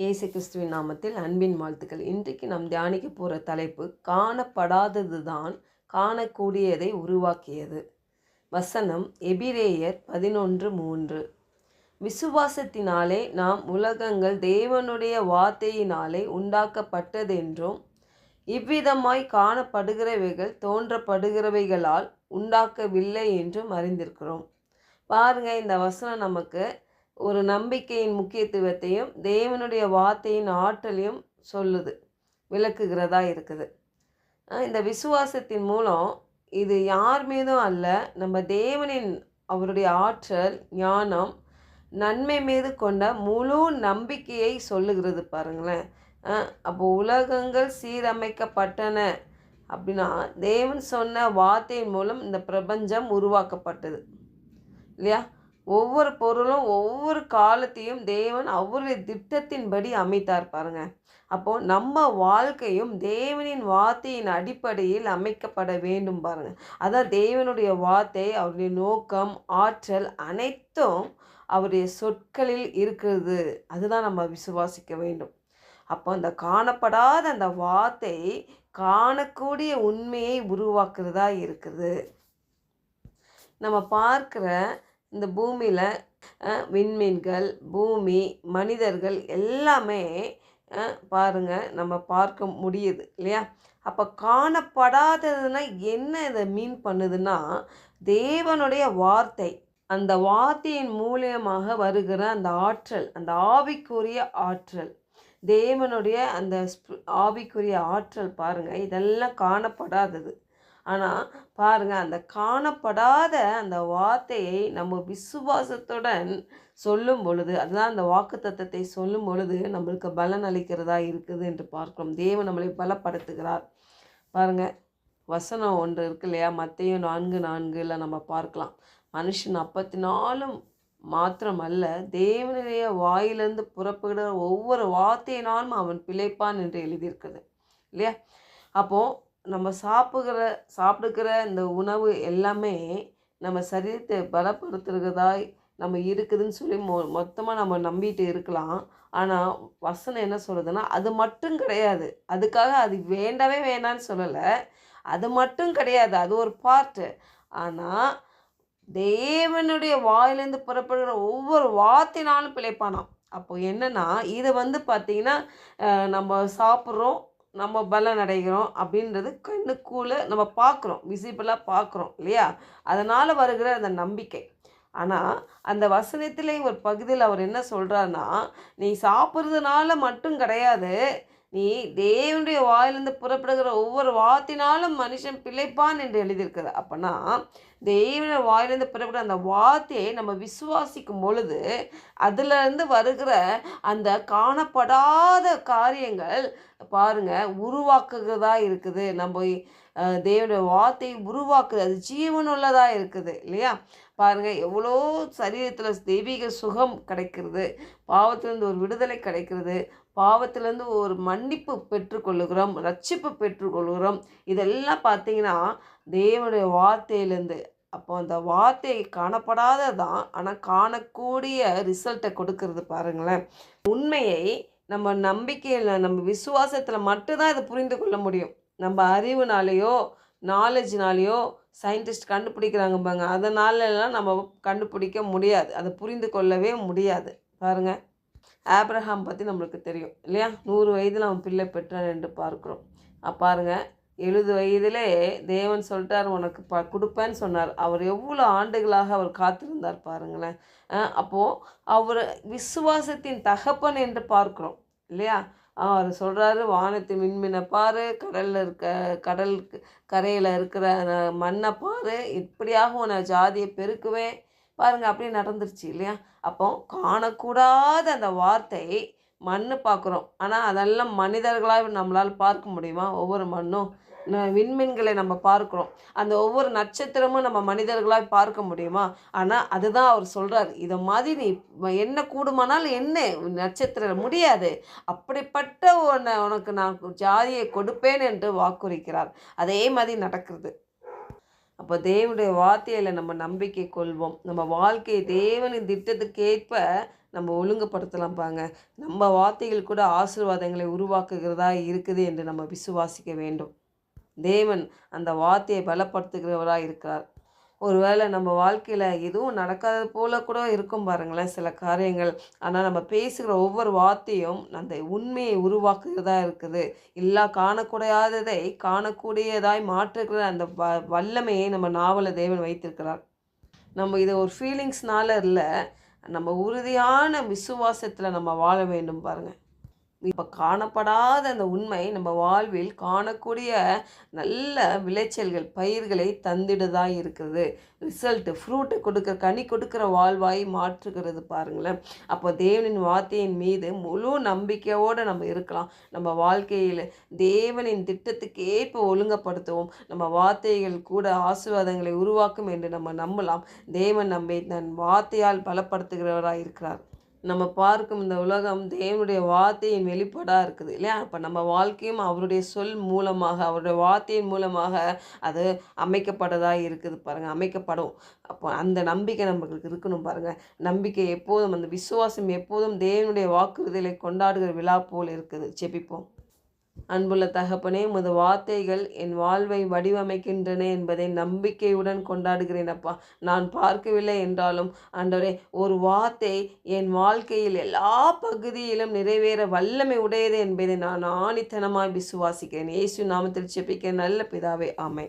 இயேசு கிறிஸ்துவின் நாமத்தில் அன்பின் வாழ்த்துக்கள். இன்றைக்கு நாம் தியானிக்க போகிற தலைப்பு காணப்படாதது தான் காணக்கூடியதை உருவாக்கியது. வசனம் எபிரேயர் பதினொன்று மூன்று. விசுவாசத்தினாலே நாம் உலகங்கள் தேவனுடைய வார்த்தையினாலே உண்டாக்கப்பட்டதென்றும் இவ்விதமாய் காணப்படுகிறவைகள் தோன்றப்படுகிறவைகளால் உண்டாக்கவில்லை என்றும் அறிந்திருக்கிறோம். பாருங்க இந்த வசனம் நமக்கு ஒரு நம்பிக்கையின் முக்கியத்துவத்தையும் தேவனுடைய வார்த்தையின் ஆற்றலையும் சொல்லுது விளக்குகிறதா இருக்குது. இந்த விசுவாசத்தின் மூலம் இது யார் மீதும் அல்ல நம்ம தேவனின் அவருடைய ஆற்றல் ஞானம் நன்மை மீது கொண்ட முழு நம்பிக்கையை சொல்லுகிறது பாருங்களேன். அப்போ உலகங்கள் சீரமைக்கப்பட்டன அப்படின்னா தேவன் சொன்ன வார்த்தையின் மூலம் இந்த பிரபஞ்சம் உருவாக்கப்பட்டது. இல்லையா? ஒவ்வொரு பொருளும் ஒவ்வொரு காலத்தையும் தேவன் அவருடைய திட்டத்தின்படி அமைத்தார் பாருங்க. அப்போ நம்ம வாழ்க்கையும் தேவனின் வார்த்தையின் அடிப்படையில் அமைக்கப்பட வேண்டும் பாருங்க. அதான் தேவனுடைய வார்த்தை அவருடைய நோக்கம் ஆற்றல் அனைத்தும் அவருடைய சொற்களில் இருக்கிறது. அதுதான் நம்ம விசுவாசிக்க வேண்டும். அப்போ அந்த காணப்படாத அந்த வார்த்தை காணக்கூடிய உண்மையை உருவாக்குறதா இருக்குது நம்ம பார்க்குற இந்த பூமியில் விண்மீன்கள் பூமி மனிதர்கள் எல்லாமே பாருங்கள் நம்ம பார்க்க முடியுது இல்லையா? அப்போ காணப்படாததுன்னா என்ன இதை மீன் பண்ணுதுன்னா தேவனுடைய வார்த்தை அந்த வார்த்தையின் மூலியமாக வருகிற அந்த ஆற்றல் அந்த ஆவிக்குரிய ஆற்றல் தேவனுடைய அந்த ஆவிக்குரிய ஆற்றல் பாருங்கள் இதெல்லாம் காணப்படாதது. ஆனால் பாருங்க அந்த காணப்படாத அந்த வார்த்தையை நம்ம விசுவாசத்துடன் சொல்லும் பொழுது அதுதான் அந்த வாக்கு தத்தத்தை சொல்லும் பொழுது நம்மளுக்கு பலன் அளிக்கிறதா இருக்குது என்று பார்க்கிறோம். தேவன் நம்மளை பலப்படுத்துகிறார். பாருங்க வசனம் ஒன்று இருக்கு இல்லையா? மத்தையும் நான்கு நான்குல நம்ம பார்க்கலாம். மனுஷன் அப்பத்தினாலும் மாத்திரம் அல்ல தேவனுடைய வாயிலிருந்து புறப்படுகிற ஒவ்வொரு வார்த்தையினாலும் அவன் பிழைப்பான் என்று எழுதியிருக்குது இல்லையா? அப்போது நம்ம சாப்பிடுகிற சாப்பிடுக்கிற இந்த உணவு எல்லாமே நம்ம சரீரத்தை பலப்படுத்துகிறதா நம்ம இருக்குதுன்னு சொல்லி மொ மொத்தமாக நம்ம நம்பிட்டு இருக்கலாம். ஆனால் வசனம் என்ன சொல்லுதுன்னா அது மட்டும் கிடையாது. அதுக்காக அது வேண்டவே வேணான்னு சொல்லலை. அது மட்டும் கிடையாது. அது ஒரு பார்ட்டு ஆனால் தேவனுடைய வாயிலேருந்து புறப்படுகிற ஒவ்வொரு வார்த்தைனாலும் பிழைப்பானாம். அப்போ என்னன்னா இதை வந்து பார்த்திங்கன்னா நம்ம சாப்பிட்றோம் நம்ம பலன் அடைகிறோம் அப்படின்றது கண்ணுக்குள்ள நம்ம பார்க்குறோம் விசிபிளாக பார்க்குறோம் இல்லையா? அதனால் வருகிற அந்த நம்பிக்கை. ஆனால் அந்த வசனத்திலே ஒரு பகுதியில் அவர் என்ன சொல்கிறாருன்னா நீ சாப்பிட்றதுனால மட்டும் கிடையாது நீ தேவனுடைய வாயிலிருந்து புறப்படுகிற ஒவ்வொரு வார்த்தையினாலும் மனுஷன் பிழைப்பான் என்று எழுதியிருக்குது அப்போனா தேவனுடைய வாயிலிருந்து புறப்படுற அந்த வார்த்தையை நம்ம விசுவாசிக்கும் பொழுது அதிலிருந்து வருகிற அந்த காணப்படாத காரியங்கள் பாருங்க உருவாக்குகிறதா இருக்குது. நம்ம தேவனுடைய வார்த்தையை உருவாக்குது. அது ஜீவனுள்ளதாக இருக்குது இல்லையா? பாருங்கள் எவ்வளோ சரீரத்தில் தெய்வீக சுகம் கிடைக்கிறது. பாவத்திலிருந்து ஒரு விடுதலை கிடைக்கிறது. பாவத்திலேருந்து ஒரு மன்னிப்பு பெற்றுக்கொள்ளுகிறோம் ரட்சிப்பு பெற்றுக்கொள்கிறோம் இதெல்லாம் பார்த்தீங்கன்னா தேவனுடைய வார்த்தையிலேருந்து. அப்போ அந்த வார்த்தை காணப்படாததான் ஆனால் காணக்கூடிய ரிசல்ட்டை கொடுக்கறது பாருங்களேன். உண்மையை நம்ம நம்பிக்கையில் நம்ம விசுவாசத்தில் மட்டும்தான் இதை புரிந்து கொள்ள முடியும். நம்ம அறிவுனாலேயோ நாலேஜ்னாலேயோ சயின்டிஸ்ட் கண்டுபிடிக்கிறாங்க பாங்க அதனாலலாம் நம்ம கண்டுபிடிக்க முடியாது. அதை புரிந்து கொள்ளவே முடியாது. பாருங்கள் ஆப்ரஹாம் பற்றி நம்மளுக்கு தெரியும் இல்லையா? நூறு வயதில் அவன் பிள்ளை பெற்றான் என்று பார்க்குறோம். பாருங்க எழுபது வயதிலே தேவன் சொல்லிட்டார் உனக்கு ப கொடுப்பேன்னு சொன்னார். அவர் எவ்வளோ ஆண்டுகளாக அவர் காத்திருந்தார் பாருங்களேன். அப்போது அவர் விசுவாசத்தின் தகப்பன் என்று பார்க்கிறோம் இல்லையா? அவர் சொல்கிறாரு வானத்தை மின்மினை பாரு கடலில் இருக்க கடல் கரையில் இருக்கிற மண்ணை பாரு. இப்படியாக உன்னை ஜாதியை பெருக்குவேன். பாருங்க அப்படியே நடந்துருச்சு இல்லையா? அப்போ காணக்கூடாத அந்த வார்த்தை மண்ணு பார்க்குறோம். ஆனால் அதெல்லாம் மனிதர்களாக நம்மளால் பார்க்க முடியுமா? ஒவ்வொரு மண்ணும் விண்மீன்களை நம்ம பார்க்குறோம். அந்த ஒவ்வொரு நட்சத்திரமும் நம்ம மனிதர்களாக பார்க்க முடியுமா? ஆனால் அதுதான் அவர் சொல்கிறார் இதை மாதிரி நீ என்ன கூடுமானால் என்ன? நட்சத்திரம் முடியாது. அப்படிப்பட்ட உன்னை உனக்கு நான் ஜாதியை கொடுப்பேன் என்று வாக்குறுக்கிறார். அதே மாதிரி நடக்கிறது. அப்போ தேவனுடைய வார்த்தையில் நம்ம நம்பிக்கை கொள்வோம். நம்ம வாழ்க்கையை தேவனின் திட்டத்துக்கேற்ப நம்ம ஒழுங்குபடுத்தலாம் பாங்க நம்ம வார்த்தைகள் கூட ஆசீர்வாதங்களை உருவாக்குகிறதா இருக்குது என்று நம்ம விசுவாசிக்க வேண்டும். தேவன் அந்த வார்த்தையை பலப்படுத்துகிறவராக இருக்கிறார் ஒருவேளை நம்ம வாழ்க்கையில் எதுவும் நடக்காத போல கூட இருக்கும் பாருங்களேன் சில காரியங்கள். ஆனால் நம்ம பேசுகிற ஒவ்வொரு வார்த்தையும் அந்த உண்மையை உருவாக்குகிறதா இருக்குது. இல்லை காணக்கூடாததை காணக்கூடியதாய் மாற்றுகிற அந்த வ வல்லமையை நம்ம நாவல தேவன் வைத்திருக்கிறார். நம்ம இதை ஒரு ஃபீலிங்ஸ்னால இல்லை நம்ம உறுதியான விசுவாசத்தில் நம்ம வாழ வேண்டும் பாருங்கள் இப்போ காணப்படாத அந்த உண்மை நம்ம வாழ்வில் காணக்கூடிய நல்ல விளைச்சல்கள் பயிர்களை தந்திடுதா இருக்குது. ரிசல்ட்டு ஃப்ரூட்டை கொடுக்குற கனி கொடுக்குற வாழ்வாய் மாற்றுகிறது பாருங்களேன். அப்போ தேவனின் வார்த்தையின் மீது முழு நம்பிக்கையோடு நம்ம இருக்கலாம். நம்ம வாழ்க்கையில் தேவனின் திட்டத்துக்கு ஏற்ப ஒழுங்கப்படுத்துவோம் நம்ம வார்த்தைகள் கூட ஆசீர்வாதங்களை உருவாக்கும் என்று நம்ம நம்பலாம். தேவன் நம்மை தன் வார்த்தையால் பலப்படுத்துகிறவராக இருக்கிறார் நம்ம பார்க்கும் இந்த உலகம் தேவனுடைய வார்த்தையின் வெளிப்பாடாக இருக்குது இல்லையா? அப்போ நம்ம வாழ்க்கையும் அவருடைய சொல் மூலமாக அவருடைய வார்த்தையின் மூலமாக அது அமைக்கப்பட்டதாக இருக்குது பாருங்கள் அமைக்கப்படும். அப்போ அந்த நம்பிக்கை நம்மளுக்கு இருக்கணும் பாருங்கள் நம்பிக்கை எப்போதும் அந்த விசுவாசம் எப்போதும் தேவனுடைய வாக்குறுதிகளை கொண்டாடுகிற விழா போல் இருக்குது. செபிப்போம் அன்புள்ள தகப்பனே உமது வார்த்தைகள் என் வாழ்வை வடிவமைக்கின்றன என்பதை நம்பிக்கையுடன் கொண்டாடுகிறேன் அப்பா. நான் பார்க்கவில்லை என்றாலும் ஆண்டவரே ஒரு வார்த்தை என் வாழ்க்கையில் எல்லா பகுதியிலும் நிறைவேற வல்லமை உடையது என்பதை நான் ஆணித்தனமாய் விசுவாசிக்கிறேன். இயேசு நாமத்தில் செப்பிக்க நல்ல பிதாவே ஆமை